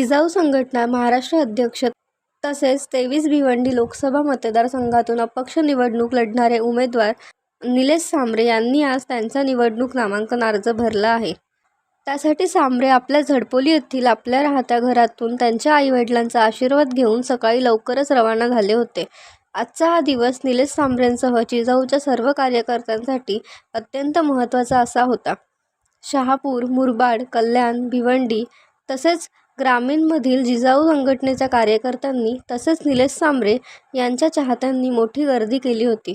जिजाऊ संघटना महाराष्ट्र अध्यक्ष तसेच तेवीस भिवंडी लोकसभा मतदारसंघातून अपक्ष निवडणूक लढणारे उमेदवार निलेश सांबरे यांनी आज त्यांचा निवडणूक नामांकन अर्ज भरला आहे. त्यासाठी सांबरे आपल्या झडपोली येथील आपल्या राहत्या घरातून त्यांच्या आईवडिलांचा आशीर्वाद घेऊन सकाळी लवकरच रवाना झाले होते. आजचा हा दिवस निलेश सांबरेंसह जिजाऊच्या सर्व कार्यकर्त्यांसाठी अत्यंत महत्त्वाचा असा होता. शहापूर मुरबाड कल्याण भिवंडी तसेच ग्रामीणमधील जिजाऊ संघटनेच्या कार्यकर्त्यांनी तसेच निलेश सांबरे यांच्या चाहत्यांनी मोठी गर्दी केली होती.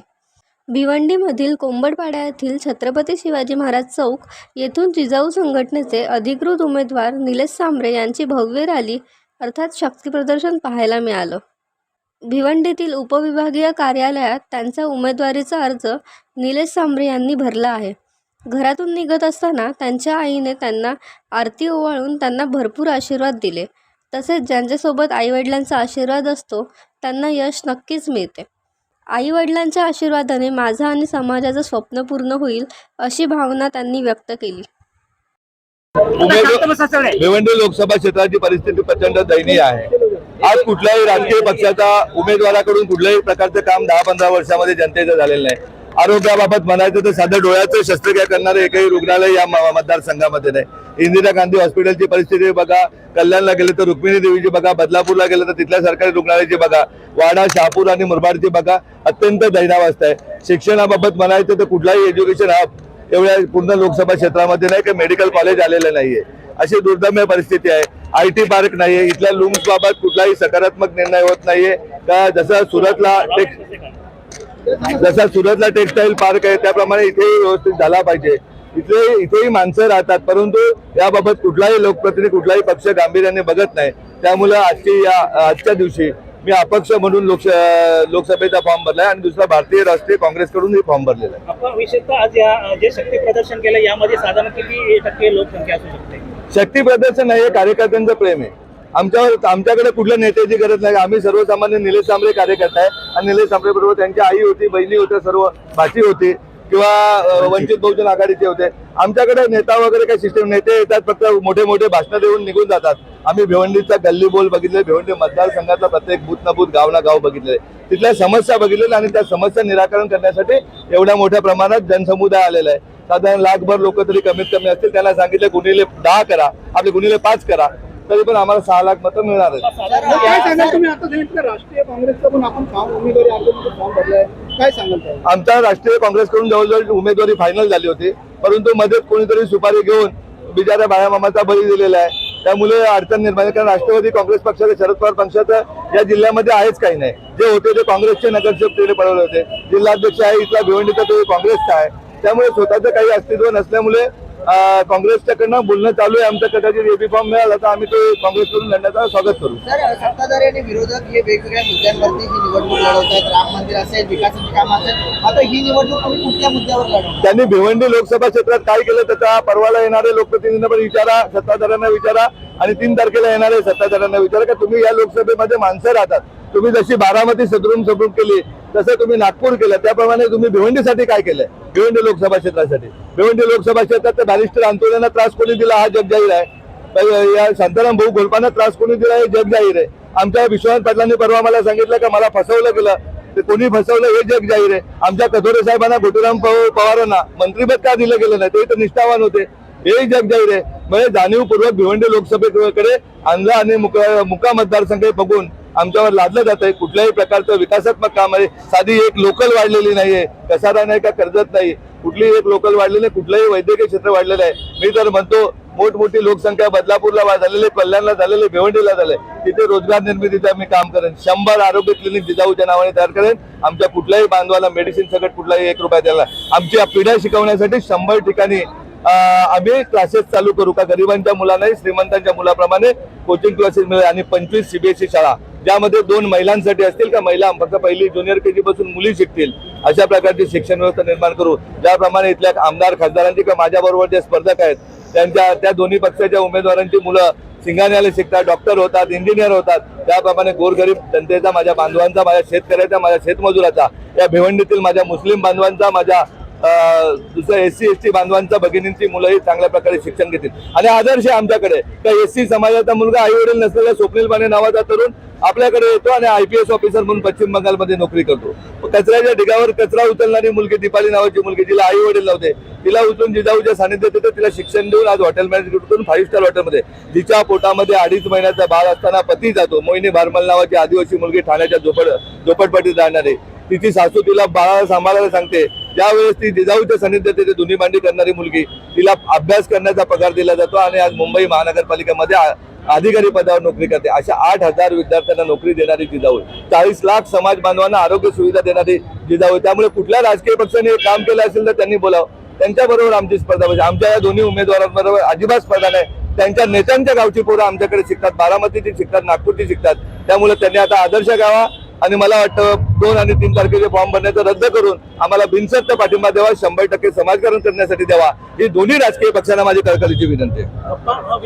भिवंडीमधील कोंबडपाडा येथील छत्रपती शिवाजी महाराज चौक येथून जिजाऊ संघटनेचे अधिकृत उमेदवार निलेश सांबरे यांची भव्य रॅली अर्थात शक्तीप्रदर्शन पाहायला मिळालं. भिवंडीतील उपविभागीय कार्यालयात त्यांचा उमेदवारीचा अर्ज निलेश सांबरे यांनी भरला आहे. घरातून निघत असताना त्यांच्या आईने त्यांना आरती ओवाळून त्यांना भरपूर आशीर्वाद दिले. तसेच ज्यांच्यासोबत आईवडिलांचा आशीर्वाद असतो त्यांना यश नक्कीच मिळते. आईवडिलांच्या आशीर्वादाने माझं आणि समाजाचं स्वप्न पूर्ण होईल अशी भावना त्यांनी व्यक्त केली. भिवंडी लोकसभा क्षेत्राची परिस्थिती प्रचंड दयनीय आहे. आज कुठल्याही राजकीय पक्षाचा उमेदवाराकडून कुठल्याही प्रकारचं काम दहा पंधरा वर्षामध्ये जनतेचं झालेलं नाही. आरोग्याबाबत म्हणायचं तर साध्या डोळ्याचं शस्त्रक्रिया करणारे एकही रुग्णालय या मतदारसंघामध्ये नाही. इंदिरा गांधी हॉस्पिटलची परिस्थिती बघा कल्याणला गेले तर रुक्मिणी देवीची बघा बदलापूरला गेलं तर तिथल्या सरकारी रुग्णालयाची बघा वाडा शहापूर आणि मुरबाडची बघा अत्यंत दैनावस्था आहे. शिक्षणाबाबत म्हणायचं तर कुठलाही एज्युकेशन हब एवढ्या पूर्ण लोकसभा क्षेत्रामध्ये नाही की मेडिकल कॉलेज आलेलं नाहीये. अशी दुर्दम्य परिस्थिती आहे. आय टी पार्क नाहीये. इथल्या लुम्स बाबत कुठलाही सकारात्मक निर्णय होत नाहीये. का जसं सुरतला जसा सुरतला टेक्सटाईल पार्क आहे त्याप्रमाणे इथेही व्यवस्थित झाला पाहिजे. इथे इथेही माणसं राहतात परंतु याबाबत कुठलाही लोकप्रतिनिधी कुठलाही पक्ष गांभीर्याने बघत नाही. त्यामुळे आजची या आजच्या दिवशी मी अपक्ष म्हणून लोकस लोकसभेचा फॉर्म भरलाय आणि दुसरा भारतीय राष्ट्रीय काँग्रेसकडून फॉर्म भरलेला आहे. आपण विशेषतः आज या जे शक्ती प्रदर्शन केलं यामध्ये साधारण किती टक्के लोकसंख्या असू शकते? शक्ती प्रदर्शन नाही हे कार्यकर्त्यांचं प्रेम आहे. आमच्यावर आमच्याकडे कुठल्या नेत्याची गरज नाही. आम्ही सर्वसामान्य निलेश सांबरे कार्यकर्ता आहे. आणि निलेश सांबरे बरोबर त्यांची आई होती बहिणी होत्या सर्व भाची होती किंवा वंचित. बहुजन आघाडीचे होते. आमच्याकडे नेता वगैरे काही सिस्टम नेते येतात फक्त मोठे मोठे भाषणं देऊन निघून जातात. आम्ही भिवंडीचा गल्ली बोल बघितले भिवंडी मतदारसंघाचा प्रत्येक बूथ न बूथ गाव ना गाव बघितले. तिथल्या समस्या बघितलेल्या आणि त्या समस्या निराकरण करण्यासाठी एवढ्या मोठ्या प्रमाणात जनसमुदाय आलेला आहे. साधारण लाखभर लोक तरी कमीत कमी असतील. त्यांना सांगितलं गुन्हेले दहा करा. आपले गुन्हेले पाच करा. तरी पण आम्हाला सहा लाख मतं मिळणार काय या- सांगाल तुम्ही? आता सांगितलं राष्ट्रीय काँग्रेसचा पण आपण फॉर्म उमेदवारी अर्ज फॉर्म भरलाय. काय सांगाल त्यावर? आमच्या राष्ट्रीय काँग्रेसकडून जवळजवळ उमेदवारी फायनल झाली होती. परंतु मध्ये कोणीतरी सुपारी घेऊन बिचाऱ्या बाळामामाचा बळी दिलेला आहे. त्यामुळे अडचण निर्माण आहे. कारण राष्ट्रवादी काँग्रेस पक्षाचं शरद पवार पक्षाचं या जिल्ह्यामध्ये आहेच काही नाही. जे होते ते काँग्रेसचे नगरसेवक तिने पडवले होते. जिल्हाध्यक्ष आहे इथला भिवंडीचा तो काँग्रेसचा आहे. त्यामुळे स्वतःचं काही अस्तित्व नसल्यामुळे काँग्रेसच्याकडनं बोलणं चालू आहे. आमच्या कदाचित एबी फॉर्म मिळाला तर आम्ही तो काँग्रेसकडून लढण्याचं स्वागत करू. सर सत्ताधारी आणि विरोधक हे वेगवेगळ्या मुद्द्यांवरती ही निवडणूक लढवत आहेत राम मंदिर असेल विकासाची कामं असेल. आता ही निवडणूक तुम्ही कुठल्या मुद्द्यावर लढवणार? त्यांनी भिवंडी लोकसभा क्षेत्रात काय केलं त्याचा परवाला येणारे लोकप्रतिनिधींना पण विचारा सत्ताधाऱ्यांना विचारा आणि तीन तारखेला येणारे सत्ताधाऱ्यांना विचारा. का तुम्ही या लोकसभेमध्ये माणसं राहतात. तुम्ही जशी बारामती सदरून सदरून केली तसं तुम्ही नागपूर केलं त्याप्रमाणे तुम्ही भिवंडीसाठी काय केलंय? भिवंडी लोकसभा क्षेत्रासाठी. भिवंडी लोकसभा क्षेत्रात बॅरिस्टर आंदोलनाला त्रास कोणी दिला हा जग जाहीर आहे. तर या शांताराम भाऊ गोलपांना त्रास कोणी दिला हे जग जाहीर आहे. आमच्या विश्वनाथ पाटलांनी परवा मला सांगितलं का मला फसवलं गेलं. ते कोणी फसवलं हे जग जाहीर आहे. आमच्या कथोरे साहेबांना गोटूराम पवारांना मंत्रीपद का दिलं गेलं नाही? ते तर निष्ठावान होते. हे जग जाहीर आहे. म्हणजे जाणीवपूर्वक भिवंडी लोकसभेकडे आणला आणि मुका मुका मतदारसंघ बघून आमच्यावर लादलं जात आहे. कुठल्याही प्रकारचं विकासात्मक काम आहे. साधी एक लोकल वाढलेली नाहीये. कसारा नाही का कर्जत नाही. कुठलीही एक लोकल वाढलेली नाही कुठलंही वैद्यकीय क्षेत्र वाढलेलं आहे. मी तर म्हणतो मोठमोठी लोकसंख्या बदलापूरला झालेली कल्याणला झालेली भिवंडीला झाले तिथे रोजगार निर्मितीचं मी काम करेन. शंभर आरोग्य क्लिनिक जिजाऊच्या नावाने तयार करेन. आमच्या कुठल्याही बांधवाला मेडिसिन सकट कुठलाही एक रुपया द्यायला आमच्या पिढ्या शिकवण्यासाठी शंभर ठिकाणी आम्ही क्लासेस चालू करू. का गरिबांच्या मुलांनाही श्रीमंतांच्या मुलाप्रमाणे कोचिंग क्लासेस मिळेल आणि पंचवीस सीबीएसई शाळा ज्यामध्ये दोन महिलांसाठी असतील का महिला फक्त पहिली ज्युनियर के जी पासून मुली शिकतील अशा प्रकारची शिक्षण व्यवस्था निर्माण करू. ज्याप्रमाणे इथल्या आमदार खासदारांची किंवा माझ्याबरोबर जे स्पर्धक आहेत त्यांच्या त्या दोन्ही पक्षाच्या उमेदवारांची मुलं सिंगाण्याला शिकतात डॉक्टर होतात इंजिनियर होतात. त्याप्रमाणे गोरगरीब जनतेचा माझ्या बांधवांचा माझ्या शेतकऱ्याचा माझ्या शेतमजुराचा या भिवंडीतील माझ्या मुस्लिम बांधवांचा माझ्या दुसऱ्या दुसरं एस सी एस टी बांधवांच्या भगिनींची मुलंही चांगल्या प्रकारे शिक्षण घेतील. आणि आदर्श आहे आमच्याकडे. त्या एस सी समाजाचा मुलगा आई वडील नसलेल्या स्वप्नील माने नावाचा तरुण आपल्याकडे येतो आणि आय पी एस ऑफिसर म्हणून पश्चिम बंगालमध्ये नोकरी करतो. कचऱ्याच्या ढिगावर कचरा उचलणारी मुलगी दीपाली नावाची मुलगी जिला आई वडील नव्हते. तिला उचलून जिजाऊच्या सानिध्यात येतं. तिला शिक्षण देऊन आज हॉटेल मॅनेजमेंट करून फाईव्ह स्टार हॉटेलमध्ये जिच्या पोटामध्ये अडीच महिन्याचा बाळ असताना पती जातो. मोहिनी भारमल नावाची आदिवासी मुलगी ठाण्याच्या झोपड झोपडपट्टीत राहणारी. तिची सासू तिला बाळाला सांभाळायला सांगते. ज्यावेळेस ती जिजाऊच्या सानिध्यात येते दोन्ही मांडी करणारी मुलगी तिला अभ्यास करण्याचा पगार दिला जातो आणि आज मुंबई महानगरपालिकेमध्ये अधिकारी पदावर नोकरी करते. अशा आठ हजार विद्यार्थ्यांना नोकरी देणारी जिजाऊ चाळीस लाख समाज बांधवांना आरोग्य सुविधा देणारी जिजाऊ. त्यामुळे कुठल्या राजकीय पक्षाने हे काम केलं असेल तर त्यांनी बोलावं. त्यांच्याबरोबर आमची स्पर्धा पाहिजे आमच्या या दोन्ही उमेदवारांबरोबर अजिबात स्पर्धा नाही. त्यांच्या नेत्यांच्या गावची पोरं आमच्याकडे शिकतात बारामतीची शिकतात नागपूरची शिकतात. त्यामुळे त्यांनी आता आदर्श गावा आणि मला वाटतं दोन आणि तीन तारखेचे फॉर्म भरण्याचं रद्द करून आम्हाला बिनसक्त पाठिंबा द्यावा शंभर टक्के समाजकारण करण्यासाठी द्यावा. ही दोन्ही राजकीय पक्षांना माझी कळकळीची विनंती आहे.